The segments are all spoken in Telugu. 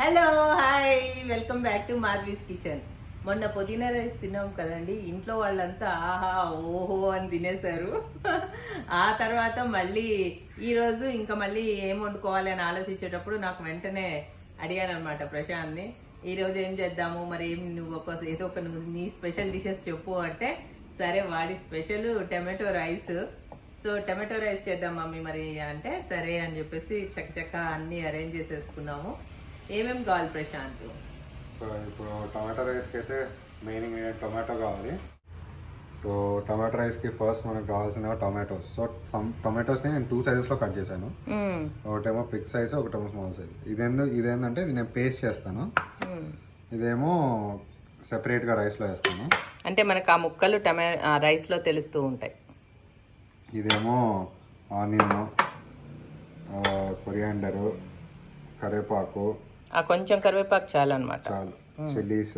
Hello hi welcome back to Madhavi's kitchen మొన్న పుదీనా రైస్ తిన్నాం కదండి ఇంట్లో వాళ్ళంతా ఆహా ఓహో అని తినేశారు. ఆ తర్వాత మళ్ళీ ఈరోజు ఇంకా మళ్ళీ ఏం వండుకోవాలి అని ఆలోచించేటప్పుడు నాకు వెంటనే అడిగాను అనమాట ప్రశాంత్ని ఈరోజు ఏం చేద్దాము మరి ఏం నువ్వు ఒక ఏదో ఒక నువ్వు నీ స్పెషల్ డిషెస్ చెప్పు అంటే సరే వాడి special tomato rice. So tomato rice చేద్దాం మమ్మీ మరి అంటే సరే అని చెప్పేసి చక్కచక్క అన్నీ అరేంజ్ చేసేసుకున్నాము. ఏమేమి కావాలి ప్రశాంత్? సో ఇప్పుడు టమాటో రైస్కి అయితే మెయిన్ ఇంగ్రీడియంట్ టొమాటో కావాలి. సో టమాటో రైస్కి ఫస్ట్ మనకు కావాల్సిన టొమాటోస్. సో టొమాటోస్ని నేను టూ సైజెస్లో కట్ చేశాను. ఒకటేమో బిగ్ సైజ్ ఒకటేమో స్మాల్ సైజ్ ఇదేందో ఇదేంటంటే ఇది నేను పేస్ట్ చేస్తాను. ఇదేమో సెపరేట్గా రైస్లో వేస్తాను. అంటే మనకు ఆ ముక్కలు టమా రైస్లో తెలుస్తూ ఉంటాయి. ఇదేమో ఆనియన్ కొరియాండరు కరివేపాకు కొంచెం కరివేపాకు చాలన్నమాట. చాలు. చిల్లీస్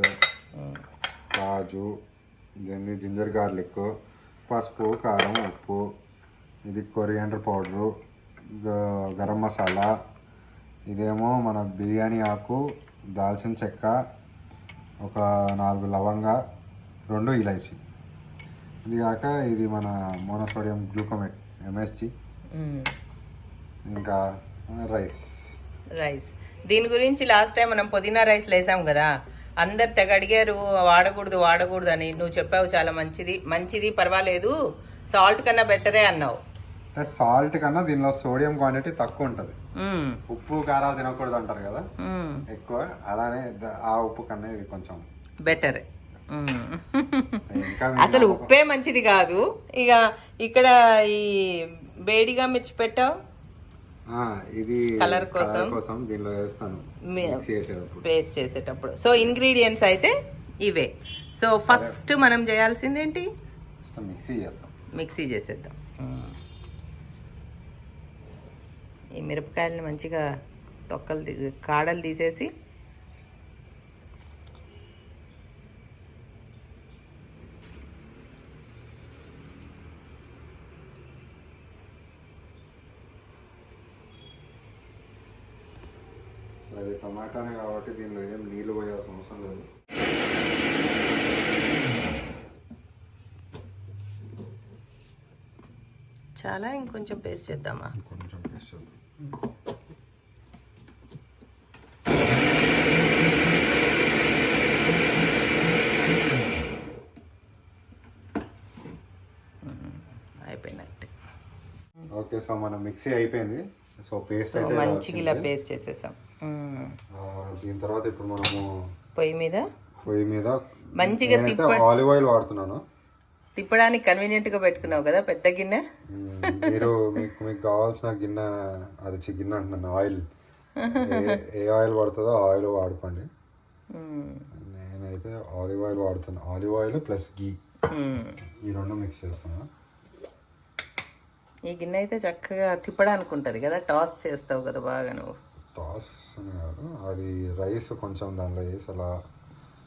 కాజు దీన్ని జింజర్ గార్లిక్ పసుపు కారం ఉప్పు ఇది కొరియాండర్ పౌడరు గరం మసాలా ఇదేమో మన బిర్యానీ ఆకు దాల్చిన చెక్క ఒక నాలుగు లవంగ రెండు ఇలైచి. ఇది కాక ఇది మన మోనోసోడియం గ్లూకోమేట్ ఎంఎస్జి. ఇంకా రైస్. రైస్. దీని గురించి లాస్ట్ టైం మనం పుదీనా రైస్ వేసాం కదా అందరు తెగ అడిగారు వాడకూడదు వాడకూడదు అని. నువ్వు చెప్పావు చాలా మంచిది మంచిది పర్వాలేదు సాల్ట్ కన్నా బెటరే అన్నావు. సాల్ట్ కన్నా దీనిలో సోడియం క్వాంటిటీ తక్కువ ఉంటుంది. ఉప్పు కారాలు తినకూడదు అంటారు కదా. ఎక్కువ అలానే ఆ ఉప్పు కన్నా ఇది కొంచెం బెటర్. అసలు ఉప్పే మంచిది కాదు. ఇక ఇక్కడ ఈ వేడిగా మిర్చి పెట్టావు? ఇది Colour కోసం. కోసం దీనిలో వేస్తాను. పేస్ట్ చేసేటప్పుడు. సో ఇంగ్రీడియంట్స్ అయితే ఇవే. సో ఫస్ట్ మనం చేయాల్సింది ఏంటి? మిక్సీ చేద్దాం. మిక్సీ చేసేద్దాం. ఈ మిరపకాయలని మంచిగా తొక్కలు కాడలు తీసేసి సో ఇది టమాటానే కాబట్టి దీనిలో ఏం నీళ్ళు పోయాల్సిన అవసరం లేదు చాలా ఇంకొంచెం పేస్ట్ చేద్దామా? కొంచెం పేస్ట్ చేద్దాం. అయిపోయినట్టు. ఓకే సో మన మిక్సీ అయిపోయింది. సో పేస్ట్ అయితే మంచిగా ఇలా. పేస్ట్ చేసేసాం. దీని తర్వాత ఇప్పుడు మనము పొయ్యి మీద? పొయ్యి మీద మంచిగా ఆలివ్ ఆయిల్ వాడుతున్నాను. తిప్పడానికి కన్వీనియంట్గా పెట్టుకున్నావు కదా పెద్ద గిన్నె. మీరు మీకు మీకు కావాల్సిన గిన్నె అది చి- గిన్నె అంటున్నాను ఆయిల్ ఏ- ఆయిల్ పడుతుందో ఆయిల్ వాడుకోండి. నేనైతే ఆలివ్ ఆయిల్ వాడుతాను ఆలివ్ ఆయిల్ ప్లస్ గీ. ఈ రెండు మిక్స్ చేస్తాను ఈ గిన్నె అయితే చక్కగా తిప్పడానికి ఉంటుంది కదా టాస్ చేస్తావు కదా బాగా నువ్వు టాస్ అని కాదు అది రైస్ కొంచెం దానిలో వేసి అలా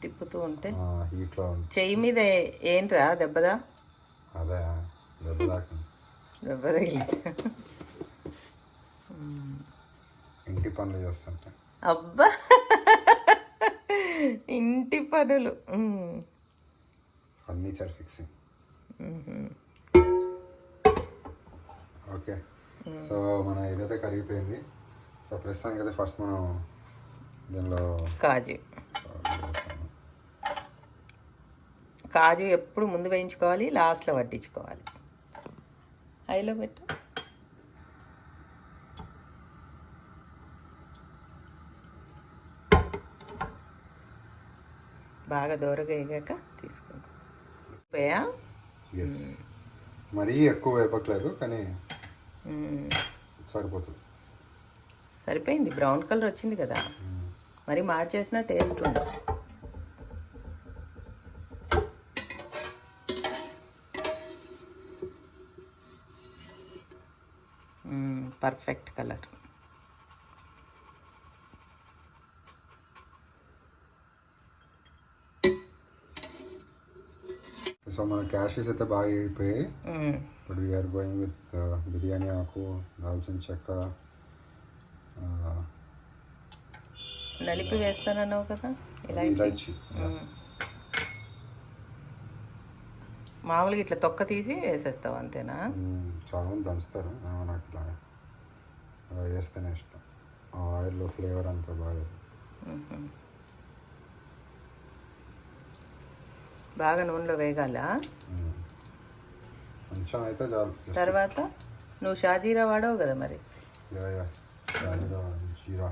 తిప్పుతూ ఉంటే. హీట్లో చెయ్యి మీద ఏంట్రా దెబ్బదా? అదే దెబ్బ తగిలి ఇంటి పనులు చేస్తుంటే. అబ్బా! ఇంటి పనులు. Furniture fixing. ఓకే. సో మన ఇదైతే కరిగిపోయింది. సో ప్రస్తుతానికి అయితే ఫస్ట్ మనం దీనిలో కాజు. కాజు ఎప్పుడు ముందు వేయించుకోవాలి లాస్ట్లో పట్టించుకోవాలి హైలో పెట్టు. బాగా దూరగా వేగాక పోయా ఎస్ మరీ ఎక్కువ వేపట్లేదు కానీ. సరిపోతుంది. సరిపోయింది బ్రౌన్ కలర్ వచ్చింది కదా. మరి మార్చేసిన టేస్ట్ ఉండదు పర్ఫెక్ట్ కలర్. సో మన క్యాషెస్ అయితే బాగా అయిపోయాయి. ఇప్పుడు వీఆర్ గోయింగ్ విత్ బిర్యానీ ఆకు దాల్చిన చెక్క నలిపి వేస్తానన్నావు కదా? ఇలా ఇలాచి. మామూలుగా ఇట్లా తొక్క తీసి వేసేస్తావు అంతేనా? చాలా మంది దంచుతారు. నాకు అలా చేస్తేనే ఇష్టం. ఆ ఆయిల్లో ఫ్లేవర్ అంతా బాగా. బాగా నూనెలో వేగాల. కొంచెం అయితే చాలు. తర్వాత నువ్వు షాజీరా వాడవు కదా మరి? జీరా.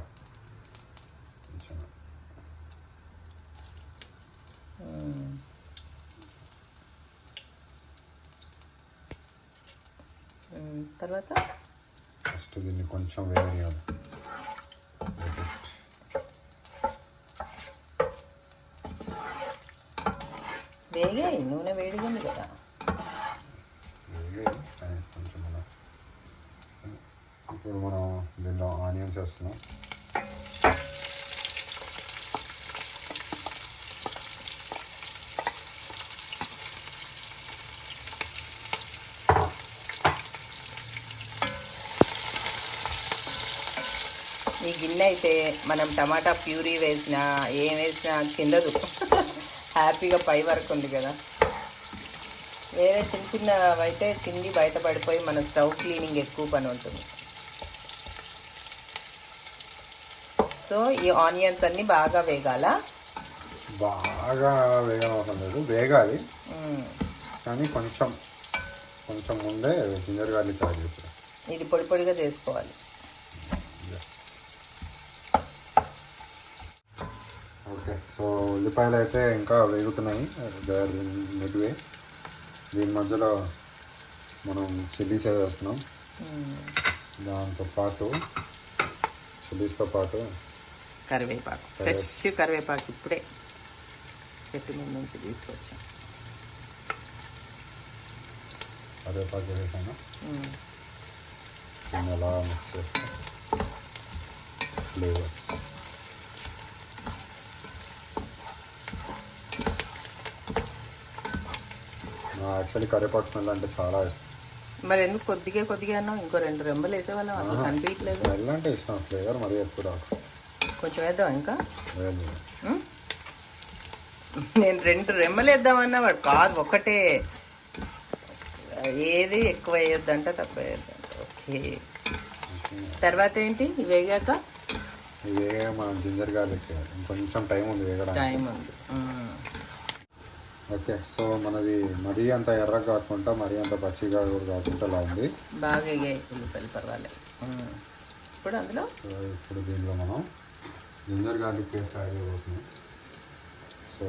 తర్వాత? ఫస్ట్ దీన్ని కొంచెం వేగనియాలి వేగాయి నూనె వేడిగింది కదా వేగాయి కానీ కొంచెం మనం ఇప్పుడు మనం దీనిలో ఆనియన్స్ వేస్తున్నాం గిన్నె అయితే మనం టమాటా ప్యూరీ వేసినా ఏం వేసినా చిందదు. హ్యాపీగా పై వరకు ఉంది కదా. వేరే చిన్న చిన్నవి అయితే చింది బయట పడిపోయి మన స్టవ్ క్లీనింగ్ ఎక్కువ పని ఉంటుంది. సో ఈ ఆనియన్స్ అన్నీ బాగా వేగాల? బాగా వేగనవసరం లేదు వేగాలి. కానీ కొంచెం కొంచెం ముందే జింజర్ గార్లిక్ ఇది పొడి పొడిగా చేసుకోవాలి ఎస్ ఓకే సో ఉల్లిపాయలు అయితే ఇంకా వేగుతున్నాయి మిడ్వే. దీని మధ్యలో మనం చిల్లీస్ వేస్తున్నాం. దాంతో పాటు చిల్లీస్తో పాటు కరివేపాకు. ఫ్రెష్ కరివేపాకు ఇప్పుడే చెట్టు మీద నుంచి తీసుకొచ్చాం. కరివేపాకు వేసాను. దీన్ని ఎలా మిక్స్ చేస్తాం? ఫ్లేవర్స్ యాక్చువల్లీ కరివేపాకు స్మెల్ అంటే చాలా ఇష్టం. మరి ఎందుకు కొద్దిగా కొద్దిగా అన్నావు? ఇంకో రెండు రెంబలు వేసేవాళ్ళం అసలు కనిపించలేదు స్మెల్ అంటే ఇష్టం ఫ్లేవర్ మరీ ఎక్కువ రాదు. కొంచెం వేద్దాం ఇంకా? నేను రెండు రెమ్మలు వేద్దామన్నా వాడు కాదు ఒకటే. ఏది ఎక్కువ వేయొద్దంట తక్కువ వేయొద్దంట. ఓకే. తర్వాత ఏంటి? వేగాక? ఇదే మనం జింజర్ గార్లిక్ ఇంకొంచెం టైం ఉంది వేగడానికి. టైం ఉంది. ఓకే సో మనది మరీ అంత ఎర్రగా కాకుండా మరీ అంత పచ్చిగా కూడా కాకుండా అలా ఉంది. బాగా వేగాయి ఉల్లిపాయలు పర్వాలేదు. ఉం. ఇప్పుడు అందులో? ఇప్పుడు దీనిలో మనం జింజర్ గార్లిక్ పేస్ట్ యాడ్ చేయబోతున్నాం. సో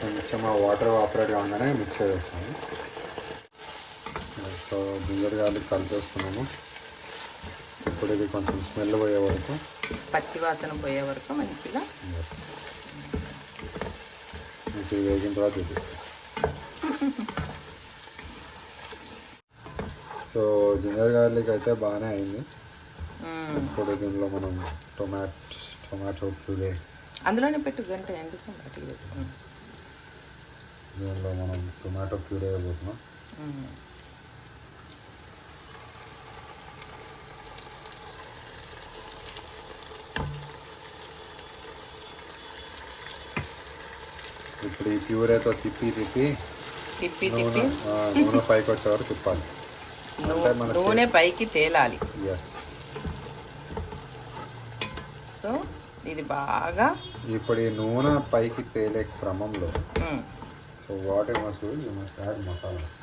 కొంచెం ఆ వాటర్ కాగానే మిక్స్ చేస్తాము సో జింజర్ గార్లిక్ కలిపేస్తున్నాము ఇప్పుడు ఇది కొంచెం స్మెల్ పోయే వరకు. పచ్చి వాసన పోయే వరకు మంచిగా మంచిగా వేగిన తర్వాత చూపిస్తాం సో జింజర్ గార్లిక్ అయితే బాగానే అయింది. ఇప్పుడు దీనిలో మనం టొమాటో టొమాటో ప్యూరే. అందులోనే పెట్టు గంట ఎందుకు? దీనిలో మనం టొమాటో ప్యూరే వేయబోతున్నాం. ఇప్పుడు ఈ ప్యూరేతో తిప్పి తిప్పి తిప్పి నూనె తిప్పి నూనె పైకి వచ్చే వరకు తిప్పాలి నూనె పైకి తేలాలి ఎస్ సో ఇది బాగా ఇప్పుడు ఈ నూనె పైకి తేలే క్రమంలో. So what you must do you must add masalas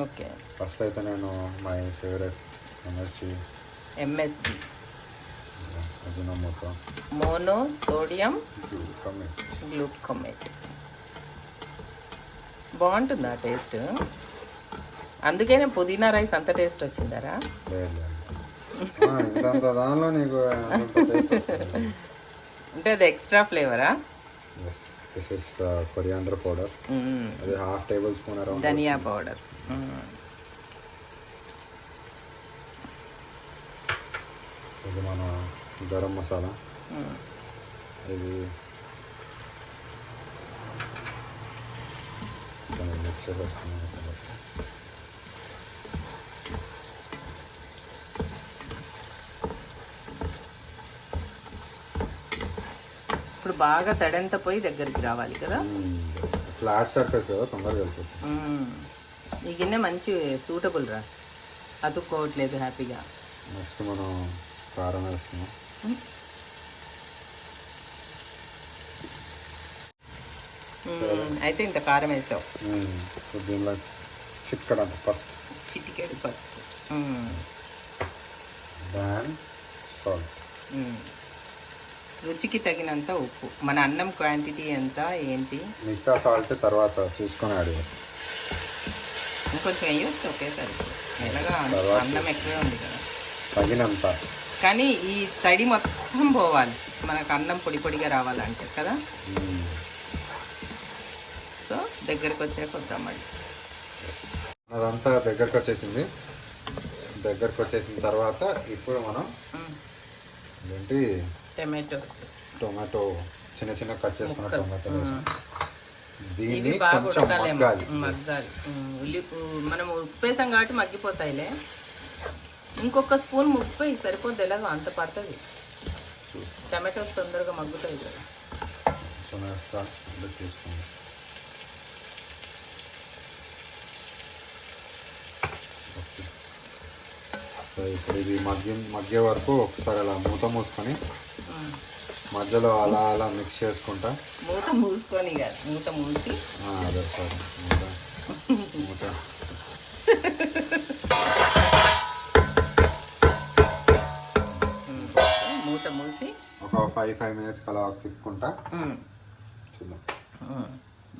okay first అయితే నేను my favourite energy MSG Ajinomoto mono sodium commit glutamate బాగుంటుందా టేస్ట్ అందుకనే పుదీనా రైస్ అంత టేస్ట్ వచ్చిందరా? దానిలో నీకు. అంటే అది ఎక్స్ట్రా ఫ్లేవరా దిస్ ఇస్ కొరియాండర్ పౌడర్ అది హాఫ్ టేబుల్ స్పూన్ అరౌండ్ ధనియా పౌడర్ ఇది మన గరం మసాలా ఇది మిక్స్ చేసేసుకున్నాను ఇప్పుడు బాగా తడంత పోయి దగ్గరికి రావాలి కదా? ఫ్లాట్ సర్ఫేస్ కదా తొందరగా. ఈ గిన్నె మంచి సూటబుల్ రా. అతుక్కోవట్లేదు హ్యాపీగా. నెక్స్ట్ మనం కారం వేస్తున్నాం. అయితే ఇంత కారం వేసావు. దీనిలో చిక్కడ ఫస్ట్ చిటికెడు పసుపు. దాన్ సాల్ట్. రుచికి తగినంత ఉప్పు. మన అన్నం క్వాంటిటీ ఎంత ఏంటి? మిగతా సాల్ట్ తర్వాత చూసుకొని యాడ్ ఇంకొంచెం వేయొచ్చు ఒకేసారి ఎలాగా తర్వాత అన్నం ఎక్కువే ఉంది కదా. తగినంత. కానీ ఈ తడి మొత్తం పోవాలి. మనకు అన్నం పొడి పొడిగా రావాలంటే కదా. సో దగ్గరకు వచ్చాక వద్దాం మళ్ళీ. అదంతా దగ్గరకు వచ్చేసింది. దగ్గరకు వచ్చేసిన తర్వాత ఇప్పుడు మనం. ఏంటి? టమాటోస్ టొమాటో చిన్న చిన్న కట్ చేసుకున్న టొమాటో. దీన్ని కొంచెం మగ్గాలి. మగ్గాలి. ఉల్లి మనం ఉప్పేసాం కాబట్టి మగ్గిపోతాయిలే. ఇంకొక స్పూన్ వేయి, సరిపోద్ది ఎలాగో అంత పడుతుంది. టమాటోస్ తొందరగా మగ్గుతాయి కదా. ఇప్పుడు ఇది మగ్గి మగ్గే వరకు ఒకసారి అలా మూత మూసుకొని. మధ్యలో అలా అలా మిక్స్ చేసుకుంటా. మూత మూసుకొని కాదు మూత మూసి. అదే సార్ మూత. మూత. ఉమ్, మూత మూసి. ఒక ఫైవ్ ఫైవ్ మినిట్స్కి అలా తిప్పుకుంటా. చూద్దాం.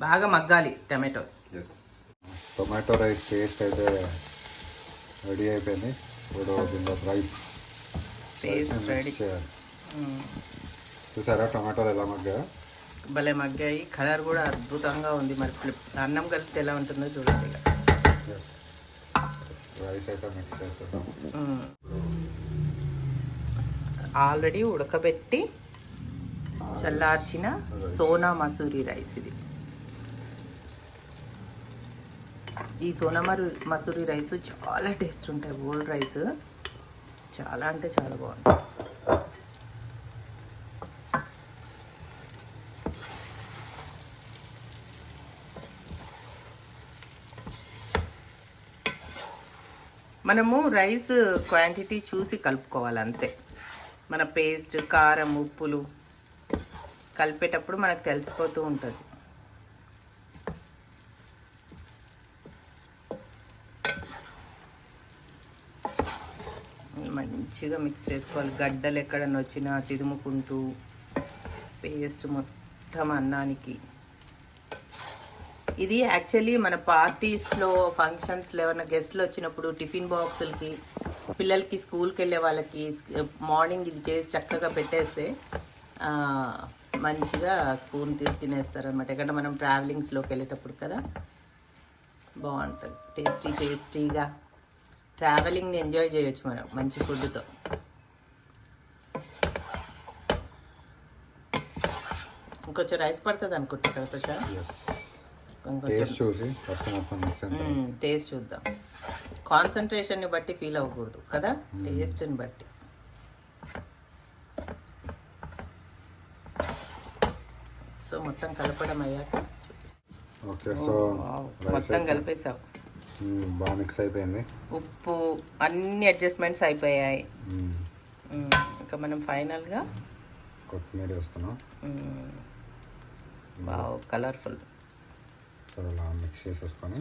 బాగా మగ్గాలి టమాటోస్. టొమాటో రైస్ పేస్ట్ అయితే రెడీ అయిపోయింది. ఇప్పుడు దీంట్లో రైస్ పేస్ట్ రెడీ చేయాలి. చూసారా టొమాటోలు ఎలా మగ్గా భలే మగ్గాయి. కలర్ కూడా అద్భుతంగా ఉంది మరి. ఫ్లిప్ అన్నం కలిపితే ఎలా ఉంటుందో చూడండి. రైస్ అయితే మిక్స్ ఉమ్. ఆల్రెడీ ఉడకబెట్టి చల్లార్చిన సోనా మసూరి రైస్ ఇది. ఈ సోనా మరు మసూరి రైస్ చాలా టేస్ట్ ఉంటాయి. Old rice. చాలా అంటే చాలా బాగుంటుంది మనము రైస్ క్వాంటిటీ చూసి కలుపుకోవాలి అంతే మన పేస్ట్ కారం ఉప్పులు కలిపేటప్పుడు మనకు తెలిసిపోతూ ఉంటుంది. మంచిగా మిక్స్ చేసుకోవాలి. గడ్డలు ఎక్కడన్నా వచ్చినా చిదుముకుంటూ పేస్ట్ మొత్తం అన్నానికి ఇది యాక్చువల్లీ మన పార్టీస్లో ఫంక్షన్స్లో ఏమైనా గెస్ట్లు వచ్చినప్పుడు టిఫిన్ బాక్సులకి పిల్లలకి స్కూల్కి వెళ్ళే వాళ్ళకి మార్నింగ్ ఇది చేసి చక్కగా పెట్టేస్తే మంచిగా స్పూన్ తినేస్తారు అనమాట ఎక్కడ మనం ట్రావెలింగ్స్లోకి వెళ్ళేటప్పుడు కదా బాగుంటుంది. టేస్టీ టేస్టీగా ట్రావెలింగ్ని ఎంజాయ్ చేయొచ్చు మనం మంచి ఫుడ్తో ఇంకొంచెం రైస్ పడుతుంది అనుకుంటా కదా ప్రశాంత్? టేస్ట్ చూసి ఫస్ట్ మొత్తం టేస్ట్ చూద్దాం. కాన్సన్ట్రేషన్ని బట్టి ఫీల్ అవ్వకూడదు కదా? టేస్ట్ని బట్టి. సో మొత్తం కలపడం అయ్యాక ఓకే సో మొత్తం కలిపేసావు బాగా మిక్స్ అయిపోయింది. ఉప్పు అన్ని అడ్జస్ట్మెంట్స్ అయిపోయాయి. ఇంకా మనం ఫైనల్గా కొత్తిమీర వేస్తున్నాం. బావ్ కలర్ఫుల్ అలా మిక్స్ చేసేసుకొని.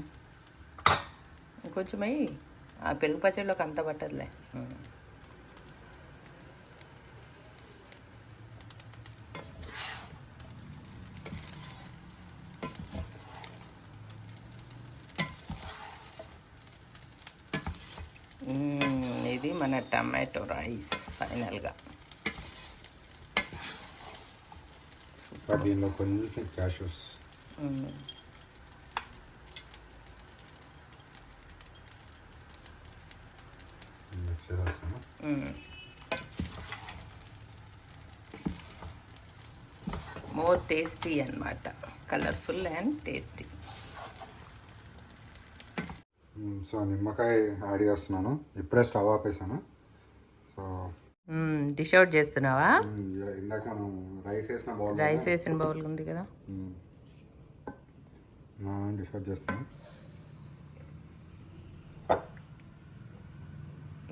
ఇంకొంచెం అయ్యి ఆ పెరుగు పచ్చడిలోకి అంత పట్టదులే. ఇది మన టమాటో రైస్ ఫైనల్గా. దీనిలో కొన్ని క్యాషూస్ మ్మ్. మిక్స్ చేసేస్తాను మ్మ్. మోర్ టేస్టీ అన్నమాట. Colourful and tasty. సో నిమ్మకాయ యాడ్ చేస్తున్నాను. ఇప్పుడే స్టవ్ ఆపేసాను. సో డిష్ అవుట్ చేస్తున్నావా? ఇందాక మనం రైస్ వేసిన బౌల్ రైస్ వేసిన బౌల్ ఉంది కదా? డిష్ అవుట్ చేస్తాను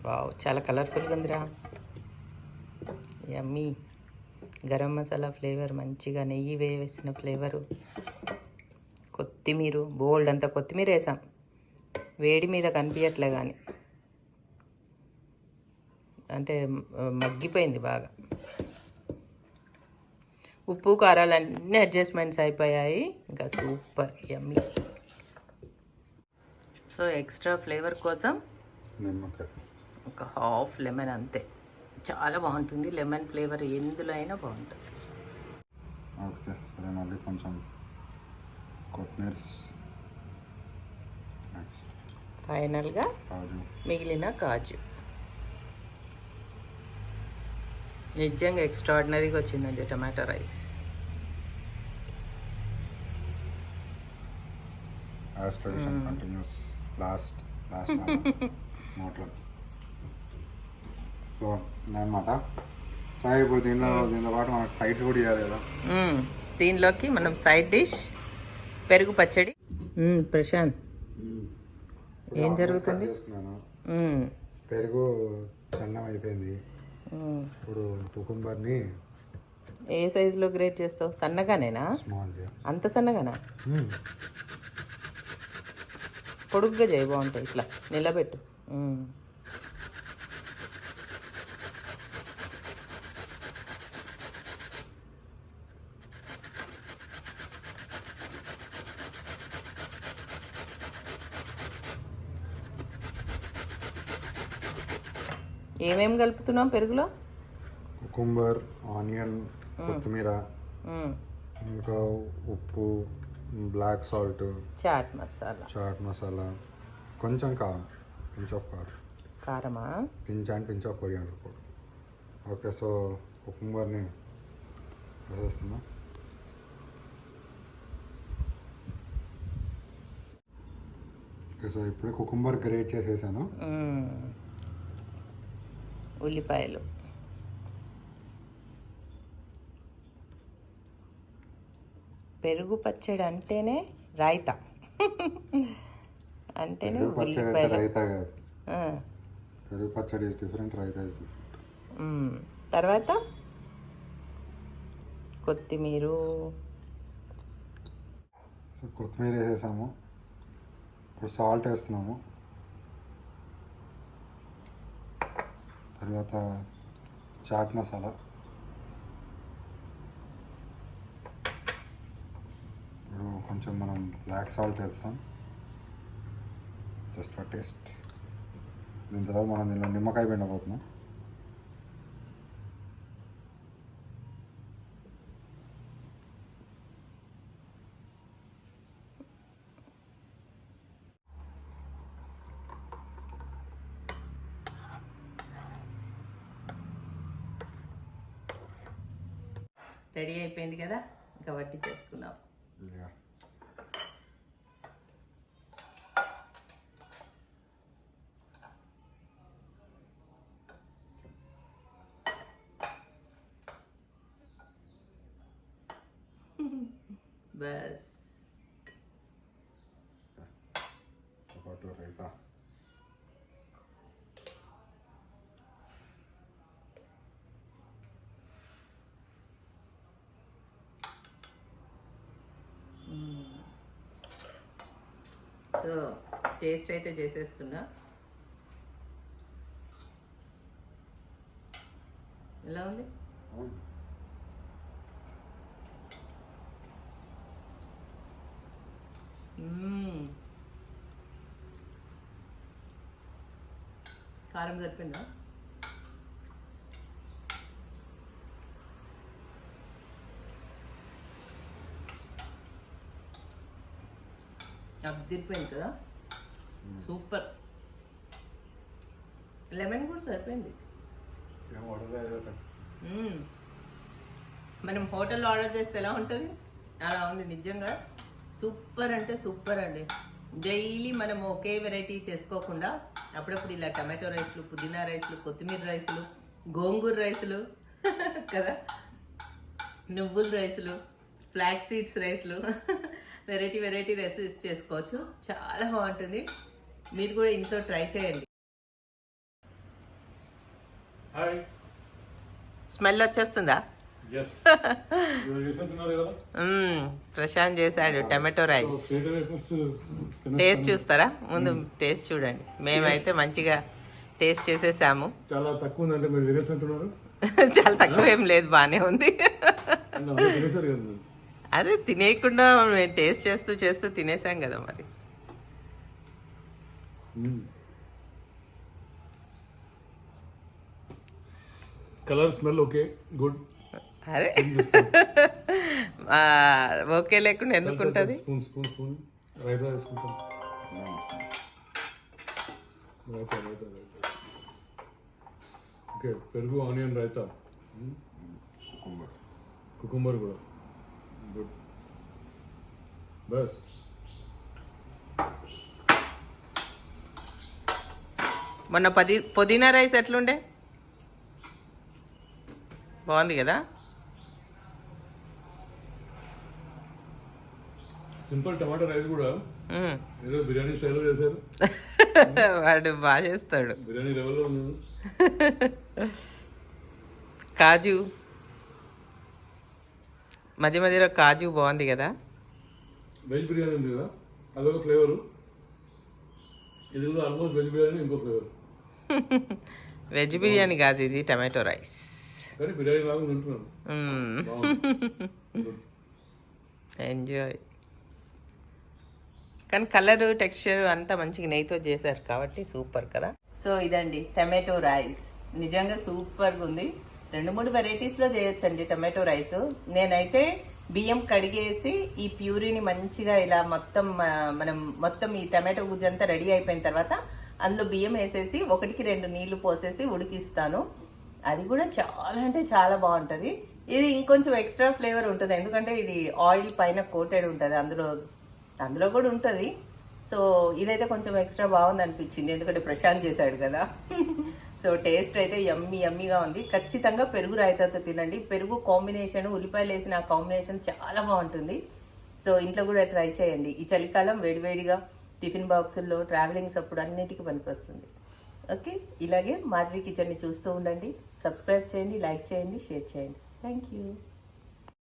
వావ్ చాలా కలర్ఫుల్గా ఉందిరా. యమ్మీ. గరం మసాలా ఫ్లేవర్ మంచిగా నెయ్యి వేసిన ఫ్లేవరు. కొత్తిమీర బోల్డ్ అంత కొత్తిమీర వేసాం. వేడి మీద కనిపించట్లే కానీ అంటే మగ్గిపోయింది బాగా. ఉప్పు కారాలు అన్నీ అడ్జస్ట్మెంట్స్ అయిపోయాయి. ఇంకా super yummy. So extra flavour కోసం ఒక హాఫ్ లెమన్ అంతే. చాలా బాగుంటుంది. లెమన్ ఫ్లేవర్ ఎందులో అయినా బాగుంటుంది. ఓకే అదే మళ్ళీ కొంచెం కొత్తిమీర. ఫైనల్గా కాజు. మిగిలిన కాజు. నిజంగా ఎక్స్ట్రాడినరీగా వచ్చిందండి టమాటా రైస్. లాస్ట్ లాస్ట్ నోట్లోకి సో అనమాట సో ఇప్పుడు దీనిలో దీంతో పాటు మనకు సైడ్స్ కూడా ఇవ్వాలి కదా. దీనిలోకి మనం సైడ్ డిష్ పెరుగు పచ్చడి. ప్రశాంత్. ఏం జరుగుతుంది? పెరుగు చన్నం అయిపోయింది. ఇప్పుడు కుకుంబర్ని ఏ సైజులో గ్రేట్ చేస్తావు? సన్నగానేనా? స్మాల్ అంత సన్నగానా? పొడుగ్గా చేయి బాగుంటాయి. ఇట్లా నిలబెట్టు. మ్మ్. ఏమేం కలుపుతున్నాం పెరుగులో? కుకుంబర్ ఆనియన్ కొత్తిమీర. ఇంకా ఉప్పు బ్లాక్ సాల్ట్ చాట్ మసాలా. చాట్ మసాలా కొంచెం కారం పించ్ ఆఫ్ కారం. కారమా? Pinch and pinch of coriander powder okay so కుకుంబర్ని వేసేస్తున్నా. ఓకే సో ఇప్పుడే కుకుంబర్ గ్రేట్ చేసేసాను. ఉల్లిపాయలు. పెరుగు పచ్చడి అంటేనే రాయితా. అంటేనే పెరుగు పచ్చడి ఇస్ డిఫరెంట్ ఇస్. తర్వాత కొత్తిమీర. కొత్తిమీర వేసేసాము. ఇప్పుడు సాల్ట్ వేస్తున్నాము. తర్వాత చాట్ మసాలా. ఇప్పుడు కొంచెం మనం బ్లాక్ సాల్ట్ వేస్తాం జస్ట్ ఫర్ టేస్ట్ దీని తర్వాత మనం దీనిలో నిమ్మకాయ పిండబోతున్నాం. రెడీ అయిపోయింది కదా? ఇంకా వడ్డీ చేసుకుందాం. పేస్ట్ అయితే చేసేస్తున్నా. ఎలా ఉంది? కారం సరిపోయిందా? అబ్బిపోయింది కదా? సూపర్. లెమన్ కూడా సరిపోయింది. మనం హోటల్లో ఆర్డర్ చేస్తే ఎలా ఉంటుంది? అలా ఉంది నిజంగా. సూపర్ అంటే సూపర్ అండి. డైలీ మనం ఒకే వెరైటీ చేసుకోకుండా అప్పుడప్పుడు ఇలా టమాటో రైస్లు పుదీనా రైస్లు కొత్తిమీర రైస్లు గోంగూర రైస్లు కదా? నువ్వుల రైస్లు flax seeds రైస్లు variety variety rices చేసుకోవచ్చు. చాలా బాగుంటుంది. మీరు కూడా ఇంట్లో ట్రై చేయండి. స్మెల్ వచ్చేస్తుందా. ప్రశాంత్ చేశాడు టమాటో రైస్. టేస్ట్ చూస్తారా? ముందు టేస్ట్ చూడండి. మేమైతే మంచిగా టేస్ట్ చేసేసాము. చాలా తక్కువ ఉందంటే మీరు తినేస్తుంటున్నారు? చాలా తక్కువ ఏం లేదు బాగానే ఉంది. అదే తినేయకుండా మేము టేస్ట్ చేస్తూ చేస్తూ తినేసాం కదా మరి. కలర్ స్మెల్ ఓకే గుడ్ అరే. ఓకే లేకుండా ఎందుకు ఉంటుంది స్పూన్ స్పూన్ స్పూన్ రైతా వేసుకుంటాం రైతా రైతా రైతా ఓకే పెరుగు ఆనియన్ రైతా కుకుంబర్. కుకుంబర్ కూడా. గుడ్ బస్ మొన్న పది పుదీనా రైస్ ఎట్లుండే? బాగుంది కదా? సింపుల్ టమాటా రైస్ కూడా. ఏదో బిర్యానీ స్టైల్లో చేశారు. వాడు బాగా చేస్తాడు. బిర్యానీ లెవెల్లో ఉన్నాను కాజు. మధ్య మధ్యలో కాజు బాగుంది కదా? వెజ్ బిర్యానీ ఉంది కదా. అదొక ఫ్లేవరు ఇది కూడా ఆల్మోస్ట్ వెజ్ బిర్యానీ ఇంకో ఫ్లేవర్ వెజ్ బిర్యానీ కాదు ఇది టమాటో రైస్. ఎంజాయ్ కానీ కలర్ టెక్స్చర్ అంతా మంచిగా నెయ్యితో చేశారు కాబట్టి సూపర్ కదా. సో ఇదండి టమాటో రైస్. నిజంగా సూపర్గా ఉంది. రెండు మూడు వెరైటీస్లో చేయొచ్చండి టమాటో రైస్. నేనైతే బియ్యం కడిగేసి ఈ ప్యూరీని మంచిగా ఇలా మొత్తం మనం మొత్తం ఈ టమాటో గుజ్జంతా రెడీ అయిపోయిన తర్వాత అందులో బియ్యం వేసేసి ఒకటికి రెండు నీళ్ళు పోసేసి ఉడికిస్తాను. అది కూడా చాలా అంటే చాలా బాగుంటుంది. ఇది ఇంకొంచెం ఎక్స్ట్రా ఫ్లేవర్ ఉంటుంది. ఎందుకంటే ఇది ఆయిల్ పైన కోటెడ్ ఉంటుంది. అందులో అందులో కూడా ఉంటుంది. సో ఇదైతే కొంచెం ఎక్స్ట్రా బాగుంది అనిపించింది ఎందుకంటే ప్రశాంత్ చేశాడు కదా. సో టేస్ట్ అయితే యమ్మీ యమ్మీగా ఉంది. ఖచ్చితంగా పెరుగు రాయితీతో తినండి. పెరుగు కాంబినేషన్ ఉల్లిపాయలు వేసిన కాంబినేషన్ చాలా బాగుంటుంది. సో ఇంట్లో కూడా ట్రై చేయండి. ఈ చలికాలం వేడివేడిగా టిఫిన్ బాక్సుల్లో ట్రావెలింగ్స్ అప్పుడు అన్నిటికీ పనికొస్తుంది. ఓకే? ఇలాగే మాధవి కిచెన్ని చూస్తూ ఉండండి. సబ్స్క్రైబ్ చేయండి లైక్ చేయండి షేర్ చేయండి. Thank you.